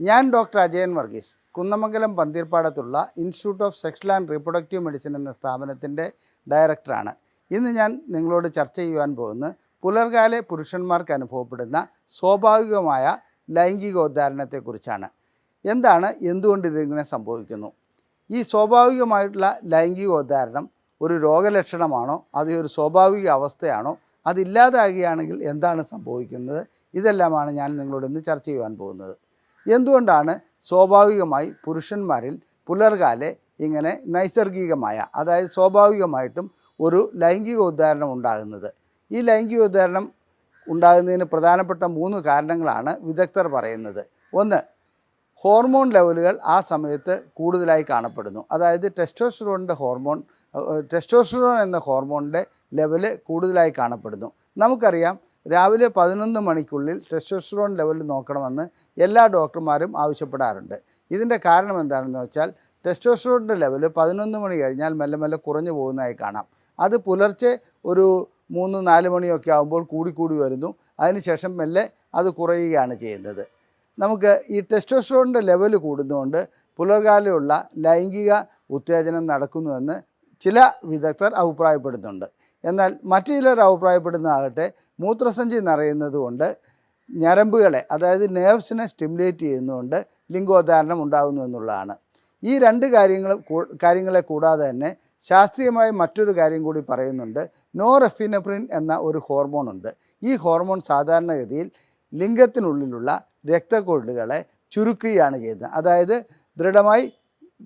ഞാൻ doctor Ajayan Varghese Kunnamangalam പന്തീർപ്പാടത്തുള്ള institute of sexual and reproductive medicine എന്ന സ്ഥാപനത്തിന്റെ ഡയറക്ടറാണ്. ഇന്ന് ഞാൻ നിങ്ങളോട് ചർച്ച ചെയ്യുവാൻ പോകുന്ന പുലർകാലെ പുരുഷന്മാർക്ക് അനുഭവപ്പെടുന്ന സ്വാഭാവികമായ ലൈംഗികോദ്ധാരണത്തെക്കുറിച്ചാണ്. എന്താണ് എന്തുകൊണ്ട് ഇതിങ്ങനെ സംഭവിക്കുന്നു? ഈ സ്വാഭാവികമായിട്ടുള്ള ലൈംഗികോദ്ധാരണം ഒരു രോഗലക്ഷണമാണോ അത് ഒരു സ്വാഭാവിക അവസ്ഥയാണോ അതില്ലാതാകുകയാണെങ്കിൽ എന്താണ് സംഭവിക്കുന്നത്? ഇതെല്ലാമാണ് ഞാൻ നിങ്ങളോട് ഇന്ന് ചർച്ച ചെയ്യുവാൻ പോകുന്നത്. എന്തുകൊണ്ടാണ് സ്വാഭാവികമായി പുരുഷന്മാരിൽ പുലർകാലെ ഇങ്ങനെ നൈസർഗികമായ അതായത് സ്വാഭാവികമായിട്ടും ഒരു ലൈംഗിക ഉദ്ധാരണം ഉണ്ടാകുന്നത്? ഈ ലൈംഗിക ഉദ്ധാരണം ഉണ്ടാകുന്നതിന് പ്രധാനപ്പെട്ട മൂന്ന് കാരണങ്ങളാണ് വിദഗ്ധർ പറയുന്നത്. ഒന്ന് ഹോർമോൺ ലെവലുകൾ ആ സമയത്ത് കൂടുതലായി കാണപ്പെടുന്നു. അതായത് ടെസ്റ്റോസ്റ്ററോണിന്റെ ഹോർമോൺ ടെസ്റ്റോസ്റ്ററോൺ എന്ന ഹോർമോണിന്റെ ലെവൽ കൂടുതലായി കാണപ്പെടുന്നു. നമുക്കറിയാം രാവിലെ പതിനൊന്ന് മണിക്കുള്ളിൽ ടെസ്റ്റോസ്റ്ററോൺ ലെവൽ നോക്കണമെന്ന് എല്ലാ ഡോക്ടർമാരും ആവശ്യപ്പെടാറുണ്ട്. ഇതിന്റെ കാരണം എന്താണെന്ന് വെച്ചാൽ ടെസ്റ്റോസ്റ്ററോണിന്റെ ലെവൽ പതിനൊന്ന് മണി കഴിഞ്ഞാൽ മെല്ലെ മെല്ലെ കുറഞ്ഞു പോകുന്നതായി കാണാം. അത് പുലർച്ചെ ഒരു മൂന്ന് നാല് മണിയൊക്കെ ആകുമ്പോൾ കൂടിക്കൂടി വരുന്നു. അതിനുശേഷം മെല്ലെ അത് കുറയുകയാണ് ചെയ്യുന്നത്. നമുക്ക് ഈ ടെസ്റ്റോസ്റ്ററോണിന്റെ ലെവൽ കൂടുന്നതുകൊണ്ട് പുലർകാലമുള്ള ലൈംഗിക ഉത്തേജനം നടക്കുന്നുവെന്ന് ചില വിദഗ്ധർ അഭിപ്രായപ്പെടുന്നുണ്ട്. എന്നാൽ മറ്റു ചിലർ അഭിപ്രായപ്പെടുന്നതാകട്ടെ മൂത്രസഞ്ചി നിറയുന്നത് കൊണ്ട് ഞരമ്പുകളെ അതായത് നേർവ്സിനെ സ്റ്റിമുലേറ്റ് ചെയ്യുന്നതുകൊണ്ട് ലിംഗോദ്ധാരണം ഉണ്ടാകുന്നു എന്നുള്ളതാണ്. ഈ രണ്ട് കാര്യങ്ങൾ കാര്യങ്ങളെ കൂടാതെ തന്നെ ശാസ്ത്രീയമായ മറ്റൊരു കാര്യം കൂടി പറയുന്നുണ്ട്. നോറെഫിനപ്രിൻ എന്ന ഒരു ഹോർമോൺ ഉണ്ട് ഈ ഹോർമോൺ സാധാരണഗതിയിൽ ലിംഗത്തിനുള്ളിലുള്ള രക്തക്കൊഴലുകളെ ചുരുക്കുകയാണ് ചെയ്യുന്നത്. അതായത് ദൃഢമായി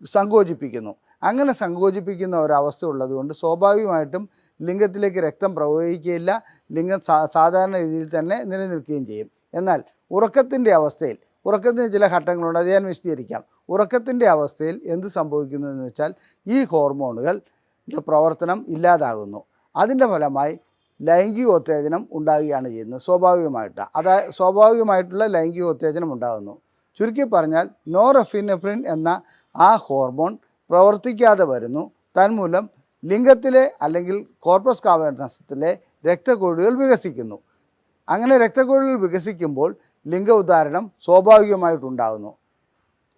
സങ്കോചിപ്പിക്കുന്നു. അങ്ങനെ സങ്കോചിപ്പിക്കുന്ന ഒരവസ്ഥ ഉള്ളതുകൊണ്ട് സ്വാഭാവികമായിട്ടും ലിംഗത്തിലേക്ക് രക്തം പ്രവഹിക്കുകയില്ല. ലിംഗം സാധാരണ രീതിയിൽ തന്നെ നിലനിൽക്കുകയും ചെയ്യും. എന്നാൽ ഉറക്കത്തിന്റെ അവസ്ഥയിൽ ഉറക്കത്തിന് ചില ഘട്ടങ്ങളുണ്ട് അത് ഞാൻ വിശദീകരിക്കാം. ഉറക്കത്തിന്റെ അവസ്ഥയിൽ എന്ത് സംഭവിക്കുന്നു എന്ന് വെച്ചാൽ ഈ ഹോർമോണുകൾ പ്രവർത്തനം ഇല്ലാതാകുന്നു. അതിന്റെ ഫലമായി ലൈംഗികോത്തേജനം ഉണ്ടാകുകയാണ് ചെയ്യുന്നത് സ്വാഭാവികമായിട്ട്. അതായത് സ്വാഭാവികമായിട്ടുള്ള ലൈംഗികോത്തേജനം ഉണ്ടാകുന്നു. ചുരുക്കി പറഞ്ഞാൽ നോറഫിനഫ്രിൻ എന്ന ആ ഹോർമോൺ പ്രവർത്തിക്കാതെ വരുന്നു. തന്മൂലം ലിംഗത്തിലെ അല്ലെങ്കിൽ കോർപ്പസ് കാവേർണസത്തിലെ രക്തക്കൊഴുകൾ വികസിക്കുന്നു. അങ്ങനെ രക്തക്കൊഴുകൾ വികസിക്കുമ്പോൾ ലിംഗ ഉദാഹരണം സ്വാഭാവികമായിട്ടുണ്ടാകുന്നു.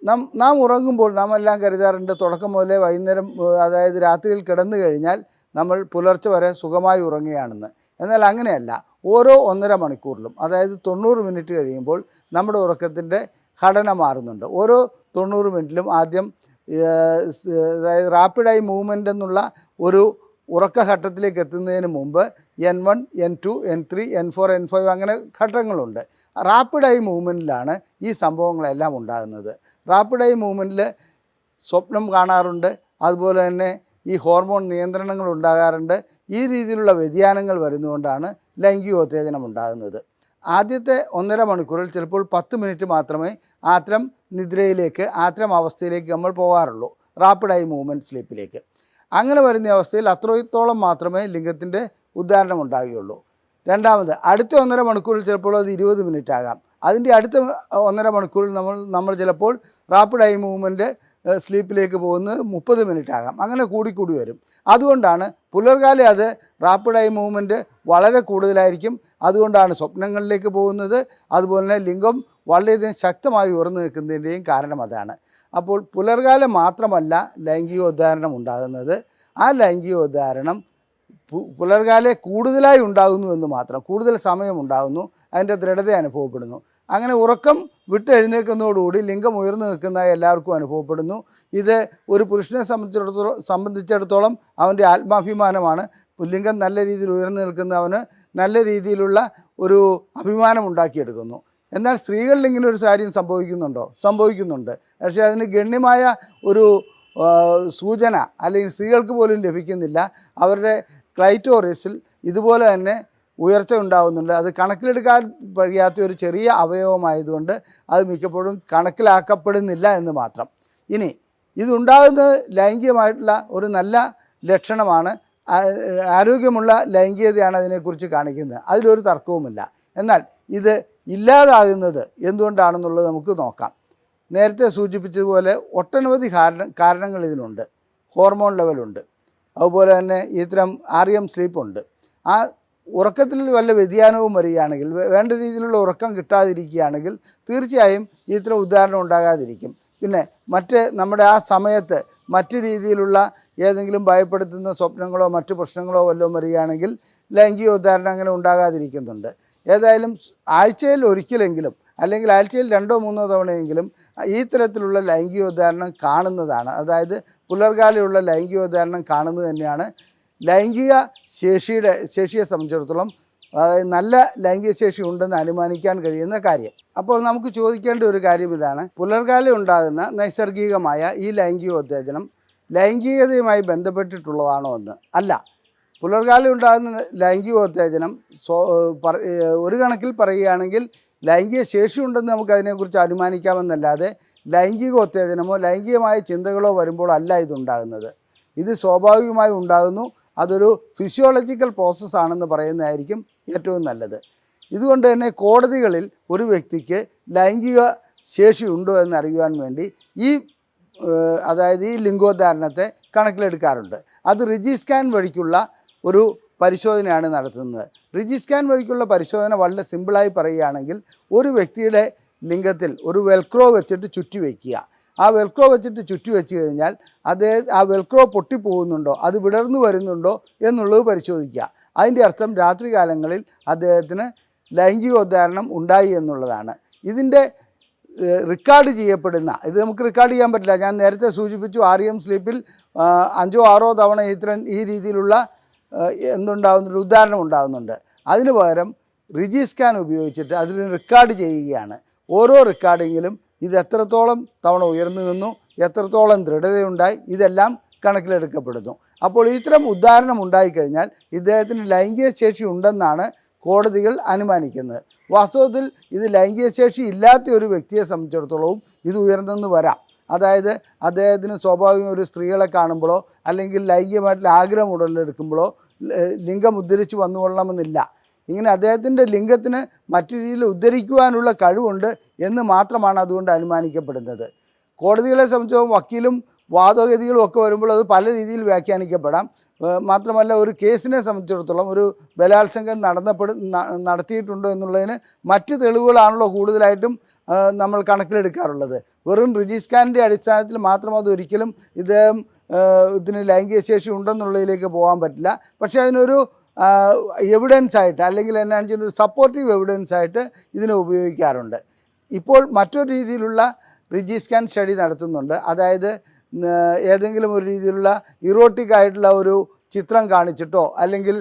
നാം നാം ഉറങ്ങുമ്പോൾ നാം എല്ലാം കരുതാറുണ്ട് തുടക്കം മുതലേ വൈകുന്നേരം അതായത് രാത്രിയിൽ കിടന്നു കഴിഞ്ഞാൽ നമ്മൾ പുലർച്ചെ വരെ സുഖമായി ഉറങ്ങുകയാണെന്ന്. എന്നാൽ അങ്ങനെയല്ല. ഓരോ ഒന്നര മണിക്കൂറിലും അതായത് തൊണ്ണൂറ് മിനിറ്റ് കഴിയുമ്പോൾ നമ്മുടെ ഉറക്കത്തിന്റെ ഘടന മാറുന്നുണ്ട്. ഓരോ തൊണ്ണൂറ് മിനിറ്റിലും ആദ്യം ഏഹ്, സ് അതായത് റാപ്പിഡ് ഐ മൂവ്മെന്റ് എന്നുള്ള ഒരു ഉറക്കഘട്ടത്തിലേക്ക് എത്തുന്നതിന് മുമ്പ് N one N two N three N four N five അങ്ങനെ ഘട്ടങ്ങളുണ്ട്. റാപ്പിഡ് ഐ മൂവ്മെന്റിലാണ് ഈ സംഭവങ്ങളെല്ലാം ഉണ്ടാകുന്നത്. റാപ്പിഡ് ഐ മൂവ്മെന്റിൽ സ്വപ്നം കാണാറുണ്ട്. അതുപോലെ തന്നെ ഈ ഹോർമോൺ നിയന്ത്രണങ്ങൾ ഉണ്ടാകാറുണ്ട്. ഈ രീതിയിലുള്ള വ്യതിയാനങ്ങൾ വരുന്നതുകൊണ്ടാണ് ലൈംഗികോത്തേജനം ഉണ്ടാകുന്നത്. ആദ്യത്തെ ഒന്നര മണിക്കൂറിൽ ചിലപ്പോൾ പത്ത് മിനിറ്റ് മാത്രമേ ആത്രം നിദ്രയിലേക്ക് ആത്രം അവസ്ഥയിലേക്ക് നമ്മൾ പോകാറുള്ളൂ. റാപ്പിഡ് ഐ മൂവ്മെന്റ് സ്ലീപ്പിലേക്ക്. അങ്ങനെ വരുന്ന അവസ്ഥയിൽ അത്രത്തോളം മാത്രമേ ലിംഗത്തിന്റെ ഉദാഹരണം ഉണ്ടാകുകയുള്ളൂ രണ്ടാമത് അടുത്ത ഒന്നര മണിക്കൂറിൽ ചിലപ്പോൾ അത് ഇരുപത് മിനിറ്റ് ആകാം. അതിന്റെ അടുത്ത ഒന്നര മണിക്കൂറിൽ നമ്മൾ നമ്മൾ ചിലപ്പോൾ റാപ്പിഡ് ഐ മൂവ്മെന്റ് സ്ലീപ്പിലേക്ക് പോകുന്നത് മുപ്പത് മിനിറ്റ് ആകാം. അങ്ങനെ കൂടിക്കൂടി വരും. അതുകൊണ്ടാണ് പുലർകാലം അത് റാപ്പിഡ് ഐ മൂവ്മെന്റ് വളരെ കൂടുതലായിരിക്കും. അതുകൊണ്ടാണ് സ്വപ്നങ്ങളിലേക്ക് പോകുന്നത്. അതുപോലെ തന്നെ ലിംഗം വളരെയധികം ശക്തമായി ഉയർന്നു നിൽക്കുന്നതിന്റെയും കാരണം അതാണ്. അപ്പോൾ പുലർകാലം മാത്രമല്ല ലൈംഗികോദ്ധാരണം ഉണ്ടാകുന്നത്. ആ ലൈംഗികോദ്ധാരണം പുലർകാലെ കൂടുതലായി ഉണ്ടാകുന്നു എന്ന് മാത്രം കൂടുതൽ സമയം ഉണ്ടാകുന്നു അതിന്റെ ദൃഢത അനുഭവപ്പെടുന്നു. അങ്ങനെ ഉറക്കം വിട്ടെഴുന്നേൽക്കുന്നതോടുകൂടി ലിംഗം ഉയർന്നു നിൽക്കുന്നതായി എല്ലാവർക്കും അനുഭവപ്പെടുന്നു. ഇത് ഒരു പുരുഷനെ സംബന്ധിച്ചിടത്തോളം സംബന്ധിച്ചിടത്തോളം അവന്റെ ആത്മാഭിമാനമാണ്. ലിംഗം നല്ല രീതിയിൽ ഉയർന്നു നിൽക്കുന്നവന് നല്ല രീതിയിലുള്ള ഒരു അഭിമാനം ഉണ്ടാക്കിയെടുക്കുന്നു. എന്നാൽ സ്ത്രീകളിൽ ഇങ്ങനെ ഒരു കാര്യം സംഭവിക്കുന്നുണ്ടോ? സംഭവിക്കുന്നുണ്ട്. പക്ഷേ അതിന് ഗണ്യമായ ഒരു സൂചന അല്ലെങ്കിൽ സ്ത്രീകൾക്ക് പോലും ലഭിക്കുന്നില്ല. അവരുടെ ക്ലൈറ്റോറിയസിൽ ഇതുപോലെ തന്നെ ഉയർച്ച ഉണ്ടാകുന്നുണ്ട് അത് കണക്കിലെടുക്കാൻ കഴിയാത്ത ഒരു ചെറിയ അവയവമായതുകൊണ്ട് അത് മിക്കപ്പോഴും കണക്കിലാക്കപ്പെടുന്നില്ല എന്ന് മാത്രം. ഇനി ഇതുണ്ടാകുന്നത് ലൈംഗികമായിട്ടുള്ള ഒരു നല്ല ലക്ഷണമാണ്. ആരോഗ്യമുള്ള ലൈംഗികതയാണ് അതിനെക്കുറിച്ച് കാണിക്കുന്നത്. അതിലൊരു തർക്കവുമില്ല. എന്നാൽ ഇത് ഇല്ലാതാകുന്നത് എന്തുകൊണ്ടാണെന്നുള്ളത് നമുക്ക് നോക്കാം. നേരത്തെ സൂചിപ്പിച്ചതുപോലെ ഒട്ടനവധി കാരണം കാരണങ്ങൾ ഇതിനുണ്ട് ഹോർമോൺ ലെവലുണ്ട് അതുപോലെ തന്നെ ഇത്തരം എം സ്ലീപ്പുണ്ട് ആ ഉറക്കത്തിൽ വല്ല വ്യതിയാനവും വരികയാണെങ്കിൽ വേണ്ട രീതിയിലുള്ള ഉറക്കം കിട്ടാതിരിക്കുകയാണെങ്കിൽ തീർച്ചയായും ഇത്തരം ഉദാഹരണം ഉണ്ടാകാതിരിക്കും. പിന്നെ മറ്റ് നമ്മുടെ ആ സമയത്ത് മറ്റു രീതിയിലുള്ള ഏതെങ്കിലും ഭയപ്പെടുത്തുന്ന സ്വപ്നങ്ങളോ മറ്റു പ്രശ്നങ്ങളോ വല്ലതും വരികയാണെങ്കിൽ ലൈംഗിക ഉദാഹരണം അങ്ങനെ ഉണ്ടാകാതിരിക്കുന്നുണ്ട്. ഏതായാലും ആഴ്ചയിൽ ഒരിക്കലെങ്കിലും അല്ലെങ്കിൽ ആഴ്ചയിൽ രണ്ടോ മൂന്നോ തവണയെങ്കിലും ഈ തരത്തിലുള്ള ലൈംഗികോദ്ധാരണം കാണുന്നതാണ്. അതായത് പുലർകാലയുള്ള ലൈംഗികോദ്ധാരണം കാണുന്നത് തന്നെയാണ്. ലൈംഗിക ശേഷിയുടെ ശേഷിയെ സംബന്ധിച്ചിടത്തോളം നല്ല ലൈംഗിക ശേഷി ഉണ്ടെന്ന് അനുമാനിക്കാൻ കഴിയുന്ന കാര്യം. അപ്പോൾ നമുക്ക് ചോദിക്കേണ്ട ഒരു കാര്യം ഇതാണ്. പുലർകാലം ഉണ്ടാകുന്ന നൈസർഗികമായ ഈ ലൈംഗികോത്തേജനം ലൈംഗികതയുമായി ബന്ധപ്പെട്ടിട്ടുള്ളതാണോ എന്ന്. അല്ല പുലർകാലം ഉണ്ടാകുന്ന ലൈംഗികോത്തേജനം പറ ഒരു കണക്കിൽ പറയുകയാണെങ്കിൽ ലൈംഗിക ശേഷി ഉണ്ടെന്ന് നമുക്ക് അതിനെക്കുറിച്ച് അനുമാനിക്കാമെന്നല്ലാതെ ലൈംഗിക ഉത്തേജനമോ ലൈംഗികമായ ചിന്തകളോ വരുമ്പോൾ അല്ല ഇതുണ്ടാകുന്നത്. ഇത് സ്വാഭാവികമായി ഉണ്ടാകുന്നു. അതൊരു ഫിസിയോളജിക്കൽ പ്രോസസ്സാണെന്ന് പറയുന്നതായിരിക്കും ഏറ്റവും നല്ലത്. ഇതുകൊണ്ട് തന്നെ കോടതികളിൽ ഒരു വ്യക്തിക്ക് ലൈംഗിക ശേഷി ഉണ്ടോ എന്ന് അറിയുവാൻ വേണ്ടി ഈ അതായത് ഈ ലിംഗോദ്ധാരണത്തെ കണക്കിലെടുക്കാറുണ്ട്. അത് റിജി സ്കാൻ വഴിക്കുള്ള ഒരു പരിശോധനയാണ് നടത്തുന്നത്. റിജി സ്കാൻ വഴിക്കുള്ള പരിശോധന വളരെ സിമ്പിളായി പറയുകയാണെങ്കിൽ ഒരു വ്യക്തിയുടെ ലിംഗത്തിൽ ഒരു വെൽക്രോ വെച്ചിട്ട് ചുറ്റി വയ്ക്കുക ആ വെൽക്രോ വെച്ചിട്ട് ചുറ്റി വെച്ച് കഴിഞ്ഞാൽ അത് ആ വെൽക്രോ പൊട്ടിപ്പോകുന്നുണ്ടോ അത് വിടർന്നു വരുന്നുണ്ടോ എന്നുള്ളത് പരിശോധിക്കുക. അതിന്റെ അർത്ഥം രാത്രികാലങ്ങളിൽ അദ്ദേഹത്തിന് ലൈംഗികോദ്ധാരണം ഉണ്ടായി എന്നുള്ളതാണ്. ഇതിന്റെ റെക്കോർഡ് ചെയ്യപ്പെടുന്ന ഇത് നമുക്ക് റെക്കോർഡ് ചെയ്യാൻ പറ്റില്ല. ഞാൻ നേരത്തെ സൂചിപ്പിച്ചു ആർ എം സ്ലീപ്പിൽ അഞ്ചോ ആറോ തവണ ഇത്തരം ഈ രീതിയിലുള്ള എന്തുണ്ടാകുന്നുണ്ട് ഉദാഹരണം ഉണ്ടാകുന്നുണ്ട് അതിന് പകരം റിജി സ്കാൻ ഉപയോഗിച്ചിട്ട് അതിൽ റെക്കോർഡ് ചെയ്യുകയാണ്. ഓരോ റെക്കോർഡിങ്ങിലും ഇത് എത്രത്തോളം തവണ ഉയർന്നു നിന്നു എത്രത്തോളം ദൃഢതയുണ്ടായി ഇതെല്ലാം കണക്കിലെടുക്കപ്പെടുന്നു. അപ്പോൾ ഇത്തരം ഉദാഹരണം ഉണ്ടായിക്കഴിഞ്ഞാൽ ഇദ്ദേഹത്തിന് ലൈംഗിക ശേഷി ഉണ്ടെന്നാണ് കോടതികൾ അനുമാനിക്കുന്നത്. വാസ്തവത്തിൽ ഇത് ലൈംഗിക ശേഷി ഇല്ലാത്ത ഒരു വ്യക്തിയെ സംബന്ധിച്ചിടത്തോളവും ഇത് ഉയർന്നെന്ന് വരാം. അതായത് അദ്ദേഹത്തിന് സ്വാഭാവികം ഒരു സ്ത്രീകളെ കാണുമ്പോഴോ അല്ലെങ്കിൽ ലൈംഗികമായിട്ടുള്ള ആഗ്രഹം ഉടലെടുക്കുമ്പോഴോ ലിംഗം ഉദ്ധരിച്ച് വന്നുകൊള്ളണമെന്നില്ല. ഇങ്ങനെ അദ്ദേഹത്തിന്റെ ലിംഗത്തിന് മറ്റു രീതിയിൽ ഉദ്ധരിക്കുവാനുള്ള കഴിവുണ്ട് എന്ന് മാത്രമാണ് അതുകൊണ്ട് അനുമാനിക്കപ്പെടുന്നത്. കോടതികളെ സംബന്ധിച്ചോളം വക്കീലും വാദഗതികളും ഒക്കെ വരുമ്പോൾ അത് പല രീതിയിൽ വ്യാഖ്യാനിക്കപ്പെടാം. മാത്രമല്ല ഒരു കേസിനെ സംബന്ധിച്ചിടത്തോളം ഒരു ബലാത്സംഗം നടന്നപ്പെടു നടത്തിയിട്ടുണ്ടോ എന്നുള്ളതിന് മറ്റ് തെളിവുകളാണല്ലോ കൂടുതലായിട്ടും നമ്മൾ കണക്കിലെടുക്കാറുള്ളത്. വെറും റിജിസ്കാനിന്റെ അടിസ്ഥാനത്തിൽ മാത്രം അത് ഒരിക്കലും ഏഹ് ഇതിന് ലൈംഗിക ശേഷി ഉണ്ടെന്നുള്ളതിലേക്ക് പോകാൻ പറ്റില്ല. പക്ഷേ അതിനൊരു എവിഡൻസ് ആയിട്ട് അല്ലെങ്കിൽ എന്നാണെന്ന് വെച്ചാൽ ഒരു സപ്പോർട്ടീവ് എവിഡൻസ് ആയിട്ട് ഇതിനെ ഉപയോഗിക്കാറുണ്ട്. ഇപ്പോൾ മറ്റൊരു രീതിയിലുള്ള റിജി സ്കാൻ സ്റ്റഡി നടത്തുന്നുണ്ട്. അതായത് ഏതെങ്കിലും ഒരു രീതിയിലുള്ള ഇറോട്ടിക് ആയിട്ടുള്ള ഒരു ചിത്രം കാണിച്ചിട്ടോ അല്ലെങ്കിൽ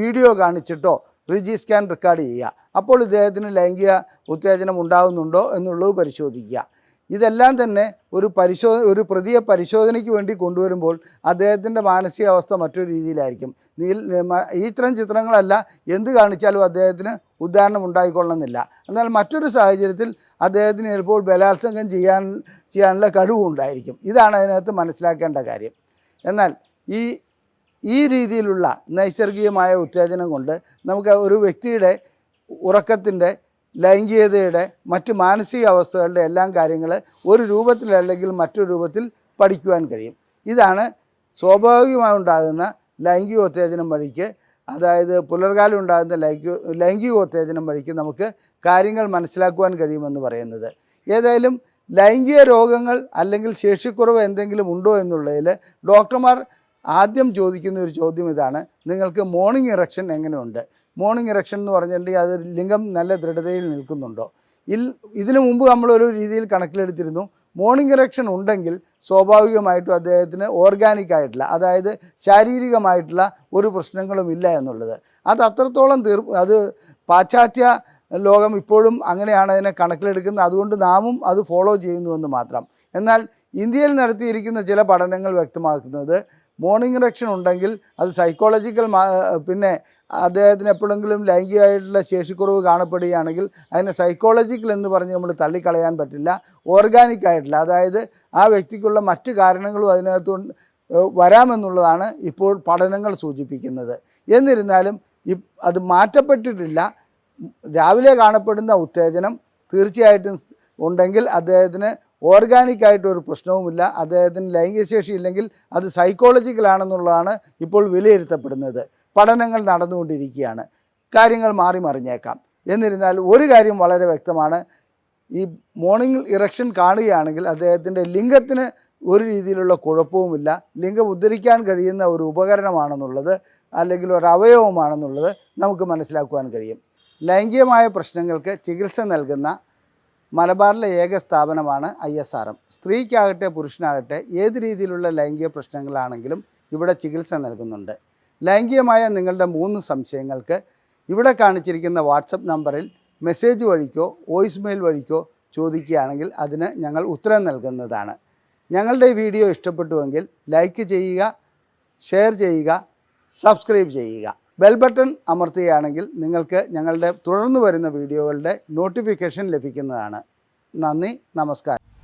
വീഡിയോ കാണിച്ചിട്ടോ റിജി സ്കാൻ റെക്കോർഡ് ചെയ്യുക. അപ്പോൾ ഇദ്ദേഹത്തിന് ലൈംഗിക ഉത്തേജനം ഉണ്ടാകുന്നുണ്ടോ എന്നുള്ളത് പരിശോധിക്കുക. ഇതെല്ലാം തന്നെ ഒരു പരിശോ ഒരു പ്രതിയെ പരിശോധനയ്ക്ക് വേണ്ടി കൊണ്ടുവരുമ്പോൾ അദ്ദേഹത്തിന്റെ മാനസികാവസ്ഥ മറ്റൊരു രീതിയിലായിരിക്കും. ഇത്തരം ചിത്രങ്ങളല്ല എന്ത് കാണിച്ചാലും അദ്ദേഹത്തിന് ഉദാഹരണം ഉണ്ടായിക്കൊള്ളണമെന്നില്ല. എന്നാൽ മറ്റൊരു സാഹചര്യത്തിൽ അദ്ദേഹത്തിന് ചിലപ്പോൾ ബലാത്സംഗം ചെയ്യാൻ ചെയ്യാനുള്ള കഴിവുണ്ടായിരിക്കും ഇതാണ് അതിനകത്ത് മനസ്സിലാക്കേണ്ട കാര്യം. എന്നാൽ ഈ ഈ രീതിയിലുള്ള നൈസർഗികമായ ഉത്തേജനം കൊണ്ട് നമുക്ക് ഒരു വ്യക്തിയുടെ ഉറക്കത്തിന്റെ ലൈംഗികതയുടെ മറ്റ് മാനസിക അവസ്ഥകളുടെ എല്ലാം കാര്യങ്ങൾ ഒരു രൂപത്തിൽ അല്ലെങ്കിൽ മറ്റൊരു രൂപത്തിൽ പഠിക്കുവാൻ കഴിയും. ഇതാണ് സ്വാഭാവികമായി ഉണ്ടാകുന്ന ലൈംഗികോത്തേജനം വഴിക്ക് അതായത് പുലർകാലം ഉണ്ടാകുന്ന ലൈംഗിക ലൈംഗികോത്തേജനം വഴിക്ക് നമുക്ക് കാര്യങ്ങൾ മനസ്സിലാക്കുവാൻ കഴിയുമെന്ന് പറയുന്നത്. ഏതായാലും ലൈംഗിക രോഗങ്ങൾ അല്ലെങ്കിൽ ശേഷിക്കുറവ് എന്തെങ്കിലും ഉണ്ടോ എന്നുള്ളതിൽ ഡോക്ടർമാർ ആദ്യം ചോദിക്കുന്ന ഒരു ചോദ്യം ഇതാണ്. നിങ്ങൾക്ക് മോർണിംഗ് ഇറക്ഷൻ എങ്ങനെയുണ്ട്? മോർണിംഗ് ഇറക്ഷൻ എന്ന് പറഞ്ഞിട്ടുണ്ടെങ്കിൽ അത് ലിംഗം നല്ല ദൃഢതയിൽ നിൽക്കുന്നുണ്ടോ? ഇൽ ഇതിനു മുമ്പ് നമ്മളൊരു രീതിയിൽ കണക്കിലെടുത്തിരുന്നു. മോർണിംഗ് ഇറക്ഷൻ ഉണ്ടെങ്കിൽ സ്വാഭാവികമായിട്ടും അദ്ദേഹത്തിന് ഓർഗാനിക് ആയിട്ടുള്ള അതായത് ശാരീരികമായിട്ടുള്ള ഒരു പ്രശ്നങ്ങളും ഇല്ല എന്നുള്ളത്. അത് അത്രത്തോളം തീർ അത് പാശ്ചാത്യ ലോകം ഇപ്പോഴും അങ്ങനെയാണ് അതിനെ കണക്കിലെടുക്കുന്നത്. അതുകൊണ്ട് നാമും അത് ഫോളോ ചെയ്യുന്നുവെന്ന് മാത്രം. എന്നാൽ ഇന്ത്യയിൽ നടത്തിയിരിക്കുന്ന ചില പഠനങ്ങൾ വ്യക്തമാക്കുന്നത് മോർണിംഗ് ഇറക്ഷൻ ഉണ്ടെങ്കിൽ അത് സൈക്കോളജിക്കൽ പിന്നെ അദ്ദേഹത്തിന് എപ്പോഴെങ്കിലും ലൈംഗികമായിട്ടുള്ള ശേഷിക്കുറവ് കാണപ്പെടുകയാണെങ്കിൽ അതിനെ സൈക്കോളജിക്കൽ എന്ന് പറഞ്ഞ് നമ്മൾ തള്ളിക്കളയാൻ പറ്റില്ല. ഓർഗാനിക് ആയിട്ടുള്ള അതായത് ആ വ്യക്തിക്കുള്ള മറ്റു കാരണങ്ങളും അതിനകത്ത് വരാമെന്നുള്ളതാണ് ഇപ്പോൾ പഠനങ്ങൾ സൂചിപ്പിക്കുന്നത്. എന്നിരുന്നാലും അത് മാറ്റപ്പെട്ടിട്ടില്ല. രാവിലെ കാണപ്പെടുന്ന ഉത്തേജനം തീർച്ചയായിട്ടും ഉണ്ടെങ്കിൽ അദ്ദേഹത്തിന് ഓർഗാനിക് ആയിട്ട് ഒരു പ്രശ്നവുമില്ല. അദ്ദേഹത്തിന് ലൈംഗികശേഷി ഇല്ലെങ്കിൽ അത് സൈക്കോളജിക്കൽ ആണെന്നുള്ളതാണ് ഇപ്പോൾ വിലയിരുത്തപ്പെടുന്നത്. പഠനങ്ങൾ നടന്നുകൊണ്ടിരിക്കുകയാണ്. കാര്യങ്ങൾ മാറി മറിഞ്ഞേക്കാം. എന്നിരുന്നാൽ ഒരു കാര്യം വളരെ വ്യക്തമാണ്. ഈ മോർണിംഗ് ഇറക്ഷൻ കാണുകയാണെങ്കിൽ അദ്ദേഹത്തിന്റെ ലിംഗത്തിന് ഒരു രീതിയിലുള്ള കുഴപ്പവുമില്ല. ലിംഗം ഉദ്ധരിക്കാൻ കഴിയുന്ന ഒരു ഉപകരണമാണെന്നുള്ളത് അല്ലെങ്കിൽ ഒരു അവയവമാണെന്നുള്ളത് നമുക്ക് മനസ്സിലാക്കുവാൻ കഴിയും. ലൈംഗികമായ പ്രശ്നങ്ങൾക്ക് ചികിത്സ നൽകുന്ന മലബാറിലെ ഏക സ്ഥാപനമാണ് ഐ എസ് ആർ എം. സ്ത്രീക്കാകട്ടെ പുരുഷനാകട്ടെ ഏത് രീതിയിലുള്ള ലൈംഗിക പ്രശ്നങ്ങളാണെങ്കിലും ഇവിടെ ചികിത്സ നൽകുന്നുണ്ട്. ലൈംഗികമായ നിങ്ങളുടെ മൂന്ന് സംശയങ്ങൾക്ക് ഇവിടെ കാണിച്ചിരിക്കുന്ന വാട്സപ്പ് നമ്പറിൽ മെസ്സേജ് വഴിക്കോ വോയിസ് മെയിൽ വഴിക്കോ ചോദിക്കുകയാണെങ്കിൽ അതിന് ഞങ്ങൾ ഉത്തരം നൽകുന്നതാണ്. ഞങ്ങളുടെ വീഡിയോ ഇഷ്ടപ്പെട്ടുവെങ്കിൽ ലൈക്ക് ചെയ്യുക ഷെയർ ചെയ്യുക സബ്സ്ക്രൈബ് ചെയ്യുക. ബെൽ ബട്ടൺ അമർത്തുകയാണെങ്കിൽ നിങ്ങൾക്ക് ഞങ്ങളുടെ തുടർന്ന് വരുന്ന വീഡിയോകളുടെ നോട്ടിഫിക്കേഷൻ ലഭിക്കുന്നതാണ്. നന്ദി നമസ്കാരം.